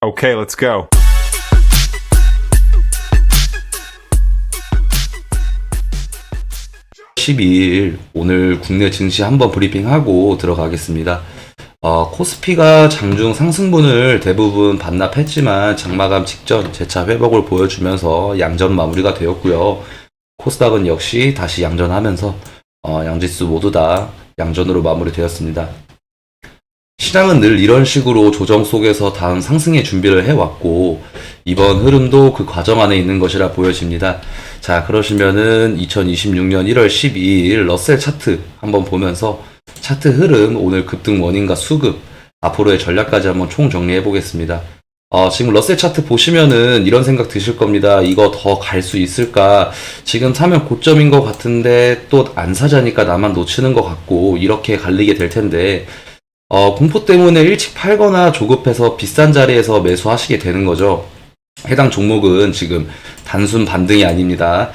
Okay, let's go. 십 12일 오늘 국내 증시 한번 브리핑하고 들어가겠습니다. 어, 코스피가 장중 상승분을 대부분 반납했지만 장마감 직전 재차 회복을 보여주면서 양전 마무리가 되었고요. 코스닥은 역시 다시 양전하면서 어, 양지수 모두 다 양전으로 마무리되었습니다. 시장은 늘 이런 식으로 조정 속에서 다음 상승의 준비를 해왔고 이번 흐름도 그 과정 안에 있는 것이라 보여집니다. 자, 그러시면은 2026년 1월 12일 러셀 차트 한번 보면서 차트 흐름, 오늘 급등 원인과 수급, 앞으로의 전략까지 한번 총 정리해 보겠습니다. 어, 지금 러셀 차트 보시면은 이런 생각 드실 겁니다. 이거 더 갈 수 있을까? 지금 사면 고점인 것 같은데 또 안 사자니까 나만 놓치는 것 같고 이렇게 갈리게 될 텐데 어, 공포 때문에 일찍 팔거나 조급해서 비싼 자리에서 매수하시게 되는 거죠. 해당 종목은 지금 단순 반등이 아닙니다.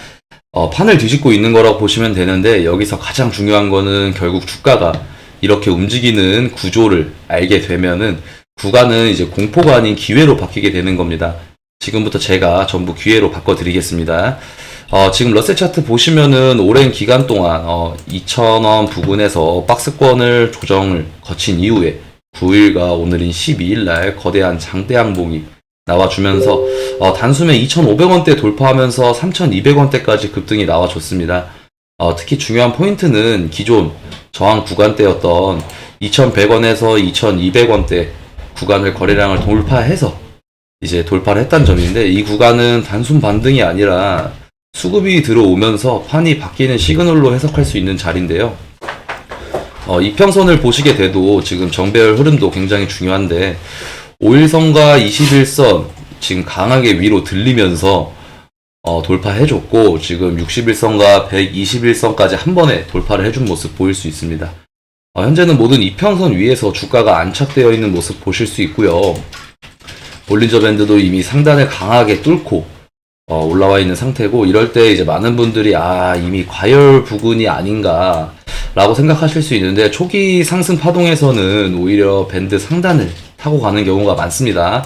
어, 판을 뒤집고 있는 거라고 보시면 되는데 여기서 가장 중요한 거는 결국 주가가 이렇게 움직이는 구조를 알게 되면은 구간은 이제 공포가 아닌 기회로 바뀌게 되는 겁니다. 지금부터 제가 전부 기회로 바꿔드리겠습니다. 어, 지금 러셀 차트 보시면은 오랜 기간 동안 어, 2,000원 부근에서 박스권을 조정을 거친 이후에 9일과 오늘인 12일 날 거대한 장대 항봉이 나와주면서 어, 단숨에 2,500원대 돌파하면서 3,200원대까지 급등이 나와줬습니다. 어, 특히 중요한 포인트는 기존 저항 구간대였던 2,100원에서 2,200원대 구간을 거래량을 돌파해서 이제 돌파를 했다는 점인데 이 구간은 단순 반등이 아니라 수급이 들어오면서 판이 바뀌는 시그널로 해석할 수 있는 자리인데요. 어, 이평선을 보시게 돼도 지금 정배열 흐름도 굉장히 중요한데 5일선과 21선 지금 강하게 위로 들리면서 어, 돌파해줬고 지금 61선과 121선까지 한 번에 돌파를 해준 모습 보일 수 있습니다. 어, 현재는 모든 이평선 위에서 주가가 안착되어 있는 모습 보실 수 있고요. 볼린저 밴드도 이미 상단을 강하게 뚫고 어, 올라와 있는 상태고 이럴 때 이제 많은 분들이 아 이미 과열 부근이 아닌가 라고 생각하실 수 있는데 초기 상승 파동에서는 오히려 밴드 상단을 타고 가는 경우가 많습니다.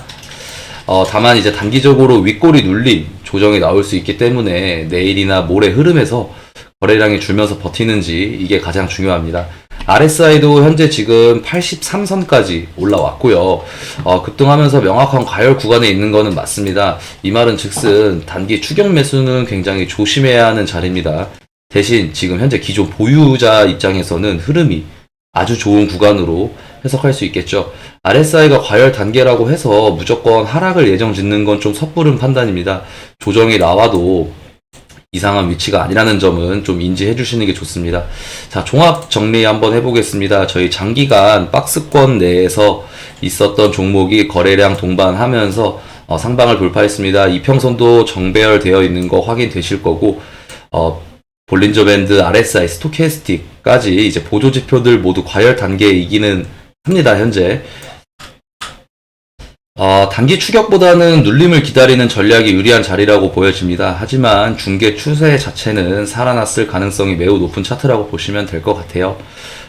어, 다만 이제 단기적으로 윗골이 눌림 조정이 나올 수 있기 때문에 내일이나 모레 흐름에서 거래량이 줄면서 버티는지 이게 가장 중요합니다. RSI도 현재 지금 83선까지 올라왔고요. 어, 급등하면서 명확한 과열 구간에 있는 거는 맞습니다. 이 말은 즉슨 단기 추격 매수는 굉장히 조심해야 하는 자리입니다. 대신 지금 현재 기존 보유자 입장에서는 흐름이 아주 좋은 구간으로 해석할 수 있겠죠. RSI가 과열 단계라고 해서 무조건 하락을 예정 짓는 건 좀 섣부른 판단입니다. 조정이 나와도 이상한 위치가 아니라는 점은 좀 인지해 주시는 게 좋습니다. 자, 종합 정리 한번 해보겠습니다. 저희 장기간 박스권 내에서 있었던 종목이 거래량 동반하면서 어, 상방을 돌파했습니다. 이평선도 정배열되어 있는 거 확인되실 거고, 어, 볼린저 밴드, RSI, 스토캐스틱까지 이제 보조 지표들 모두 과열 단계이기는 합니다, 현재. 어, 단기 추격보다는 눌림을 기다리는 전략이 유리한 자리라고 보여집니다. 하지만 중계 추세 자체는 살아났을 가능성이 매우 높은 차트라고 보시면 될 것 같아요.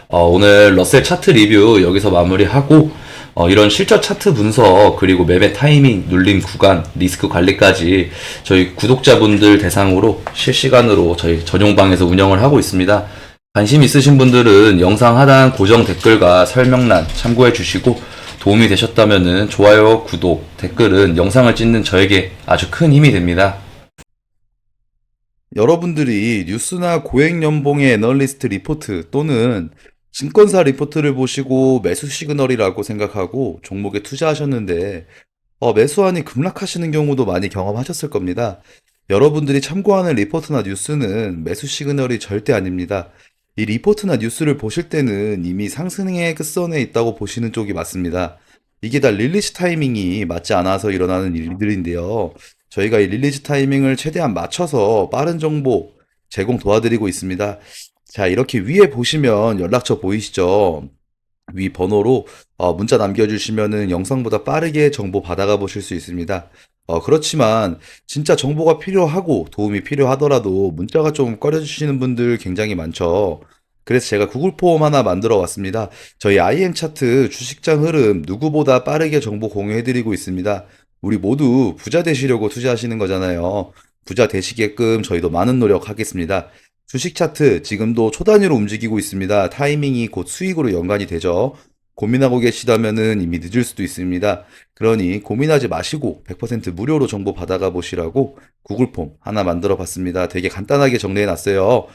어, 오늘 러셀 차트 리뷰 여기서 마무리하고 어, 이런 실적 차트 분석 그리고 매매 타이밍, 눌림 구간, 리스크 관리까지 저희 구독자분들 대상으로 실시간으로 저희 전용방에서 운영을 하고 있습니다. 관심 있으신 분들은 영상 하단 고정 댓글과 설명란 참고해 주시고 도움이 되셨다면 좋아요, 구독, 댓글은 영상을 찍는 저에게 아주 큰 힘이 됩니다. 여러분들이 뉴스나 고액연봉의 애널리스트 리포트 또는 증권사 리포트를 보시고 매수 시그널이라고 생각하고 종목에 투자하셨는데 어, 매수하니 급락하시는 경우도 많이 경험하셨을 겁니다. 여러분들이 참고하는 리포트나 뉴스는 매수 시그널이 절대 아닙니다. 이 리포트나 뉴스를 보실 때는 이미 상승의 끝선에 있다고 보시는 쪽이 맞습니다. 이게 다 릴리즈 타이밍이 맞지 않아서 일어나는 일들인데요. 저희가 이 릴리즈 타이밍을 최대한 맞춰서 빠른 정보 제공 도와드리고 있습니다. 자, 이렇게 위에 보시면 연락처 보이시죠? 위 번호로 어, 문자 남겨주시면은 영상보다 빠르게 정보 받아가 보실 수 있습니다. 어, 그렇지만 진짜 정보가 필요하고 도움이 필요하더라도 문자가 좀 꺼려주시는 분들 굉장히 많죠. 그래서 제가 구글 폼 하나 만들어 왔습니다. 저희 IM 차트 주식장 흐름 누구보다 빠르게 정보 공유해드리고 있습니다. 우리 모두 부자 되시려고 투자하시는 거잖아요. 부자 되시게끔 저희도 많은 노력하겠습니다. 주식 차트 지금도 초단위로 움직이고 있습니다. 타이밍이 곧 수익으로 연관이 되죠. 고민하고 계시다면은 이미 늦을 수도 있습니다. 그러니 고민하지 마시고 100% 무료로 정보 받아가 보시라고 구글 폼 하나 만들어 봤습니다. 되게 간단하게 정리해 놨어요.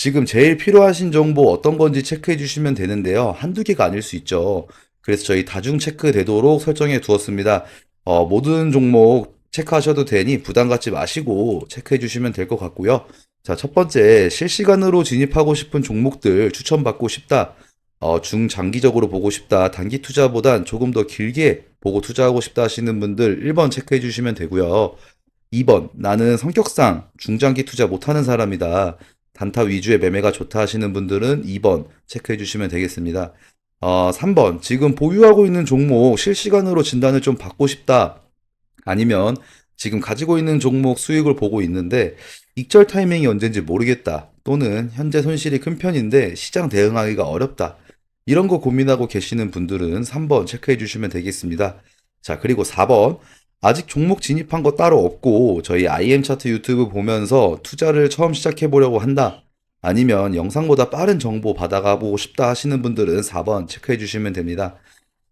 지금 제일 필요하신 정보 어떤 건지 체크해 주시면 되는데요. 한두 개가 아닐 수 있죠. 그래서 저희 다중 체크 되도록 설정해 두었습니다. 어, 모든 종목 체크하셔도 되니 부담 갖지 마시고 체크해 주시면 될 것 같고요. 자, 첫 번째, 실시간으로 진입하고 싶은 종목들 추천받고 싶다. 어, 중장기적으로 보고 싶다. 단기 투자보단 조금 더 길게 보고 투자하고 싶다 하시는 분들 1번 체크해 주시면 되고요. 2번, 나는 성격상 중장기 투자 못하는 사람이다. 단타 위주의 매매가 좋다 하시는 분들은 2번 체크해 주시면 되겠습니다. 어, 3번, 지금 보유하고 있는 종목 실시간으로 진단을 좀 받고 싶다. 아니면 지금 가지고 있는 종목 수익을 보고 있는데 익절 타이밍이 언젠지 모르겠다. 또는 현재 손실이 큰 편인데 시장 대응하기가 어렵다. 이런 거 고민하고 계시는 분들은 3번 체크해 주시면 되겠습니다. 자, 그리고 4번. 아직 종목 진입한 거 따로 없고 저희 IM 차트 유튜브 보면서 투자를 처음 시작해 보려고 한다. 아니면 영상보다 빠른 정보 받아가고 싶다 하시는 분들은 4번 체크해 주시면 됩니다.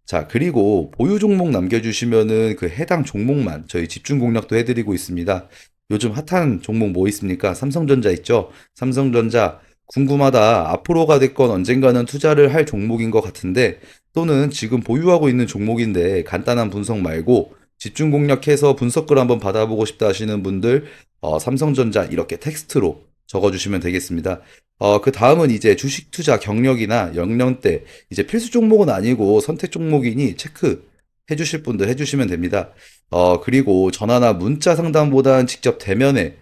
자, 그리고 보유 종목 남겨 주시면은 그 해당 종목만 저희 집중 공략도 해 드리고 있습니다. 요즘 핫한 종목 뭐 있습니까? 삼성전자 있죠? 삼성전자 궁금하다. 앞으로가 됐건 언젠가는 투자를 할 종목인 것 같은데 또는 지금 보유하고 있는 종목인데 간단한 분석 말고 집중 공략해서 분석글 한번 받아보고 싶다 하시는 분들 어, 삼성전자 이렇게 텍스트로 적어주시면 되겠습니다. 어, 그 다음은 이제 주식 투자 경력이나 연령대 이제 필수 종목은 아니고 선택 종목이니 체크 해주실 분들 해주시면 됩니다. 어, 그리고 전화나 문자 상담보단 직접 대면에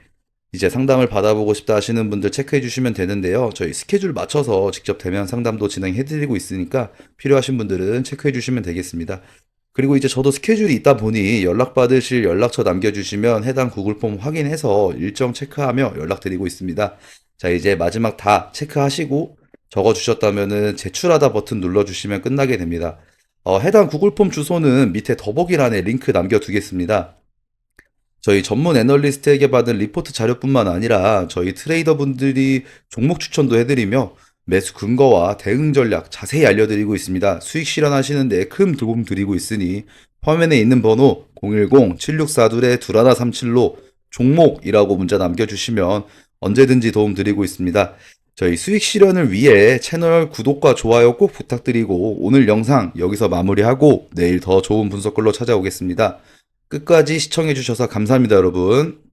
이제 상담을 받아보고 싶다 하시는 분들 체크해 주시면 되는데요. 저희 스케줄 맞춰서 직접 대면 상담도 진행해 드리고 있으니까 필요하신 분들은 체크해 주시면 되겠습니다. 그리고 이제 저도 스케줄이 있다 보니 연락받으실 연락처 남겨주시면 해당 구글 폼 확인해서 일정 체크하며 연락드리고 있습니다. 자, 이제 마지막 다 체크하시고 적어주셨다면은 제출하다 버튼 눌러주시면 끝나게 됩니다. 어, 해당 구글 폼 주소는 밑에 더보기란에 링크 남겨두겠습니다. 저희 전문 애널리스트에게 받은 리포트 자료뿐만 아니라 저희 트레이더 분들이 종목 추천도 해드리며 매수 근거와 대응 전략 자세히 알려드리고 있습니다. 수익 실현하시는데 큰 도움 드리고 있으니 화면에 있는 번호 010-7642-2137로 종목이라고 문자 남겨주시면 언제든지 도움 드리고 있습니다. 저희 수익 실현을 위해 채널 구독과 좋아요 꼭 부탁드리고 오늘 영상 여기서 마무리하고 내일 더 좋은 분석글로 찾아오겠습니다. 끝까지 시청해주셔서 감사합니다, 여러분.